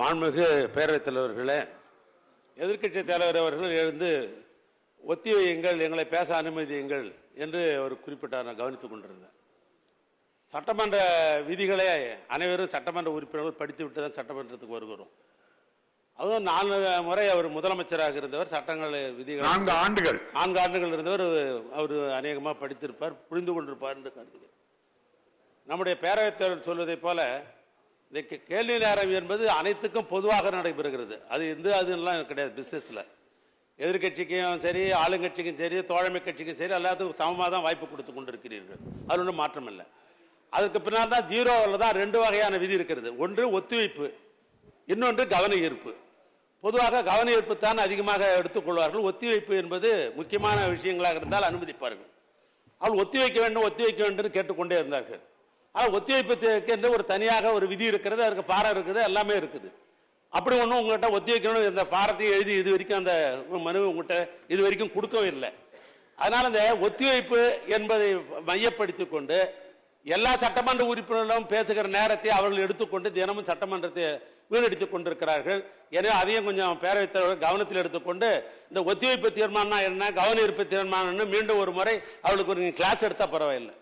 மாண்புமிகு பேரவைத் தலைவர்களே எதிர்க்கட்சி தலைவர் அவர்கள் எழுந்து ஒத்தி வையுங்கள் எங்களை பேச அனுமதியுங்கள் என்று அவர் குறிப்பிட்டார் நான் கவனித்துக் கொண்டிருந்தேன். சட்டமன்ற விதிகளை அனைவரும் சட்டமன்ற உறுப்பினர்கள் படித்து விட்டு தான் சட்டமன்றத்துக்கு வருகிறோம். அதுவும் நான்கு முறை அவர் முதலமைச்சராக இருந்தவர் சட்டங்கள் விதிகள் நான்கு ஆண்டுகள். நான்கு ஆண்டுகள் இருந்தவர் அவர் அநேகமாக படித்திருப்பார் புரிந்து கொண்டிருப்பார் என்று கருதுகிறேன் நம்முடைய பேரவைத் தலைவர் சொல்வதைப் போல இந்த கேள்வி நேரம் என்பது அனைத்துக்கும் பொதுவாக நடைபெறுகிறது. அது எந்த அதுலாம் கிடையாது பிசினஸ்ல எதிர்கட்சிக்கும் சரி ஆளுங்கட்சிக்கும் சரி தோழமை கட்சிக்கும் சரி எல்லாத்துக்கும் சமமாக தான் வாய்ப்பு கொடுத்து கொண்டிருக்கிறீர்கள். அது ஒன்றும் மாற்றம் இல்லை அதுக்கு பின்னால் தான் ஜீரோவில் தான் ரெண்டு வகையான விதி இருக்கிறது. ஒன்று ஒத்துழைப்பு. இன்னொன்று கவன ஈர்ப்பு. பொதுவாக கவன ஈர்ப்பு தான் அதிகமாக எடுத்துக்கொள்வார்கள் ஒத்திவைப்பு என்பது முக்கியமான விஷயங்களாக இருந்தால் அனுமதிப்பார்கள். அவள் ஒத்தி வைக்க வேண்டும் ஒத்தி வைக்க வேண்டும் கேட்டுக்கொண்டே இருந்தார்கள். ஆனால் ஒத்திவைப்புக்கு என்று ஒரு தனியாக ஒரு விதி இருக்கிறது அதுக்கு பாரம் இருக்குது எல்லாமே இருக்குது. அப்படி ஒன்றும் உங்கள்கிட்ட ஒத்திவைக்கணும் இந்த பாரத்தையும் எழுதி இது வரைக்கும் அந்த மனு உங்கள்கிட்ட இது வரைக்கும் கொடுக்கவும் இல்லை. அதனால் இந்த ஒத்திவைப்பு என்பதை மையப்படுத்தி கொண்டு எல்லா சட்டமன்ற உறுப்பினர்களும் பேசுகிற நேரத்தை அவர்கள் எடுத்துக்கொண்டு தினமும் சட்டமன்றத்தை வீணடித்துக் கொண்டிருக்கிறார்கள். எனவே அதையும் கொஞ்சம் பேரவைத் தலைவர் கவனத்தில் எடுத்துக்கொண்டு இந்த ஒத்திவைப்பு தீர்மானம் என்ன கவன ஈர்ப்பு தீர்மானம்னு மீண்டும் ஒரு முறை அவளுக்கு ஒரு கிளாஸ் எடுத்தால் பரவாயில்லை.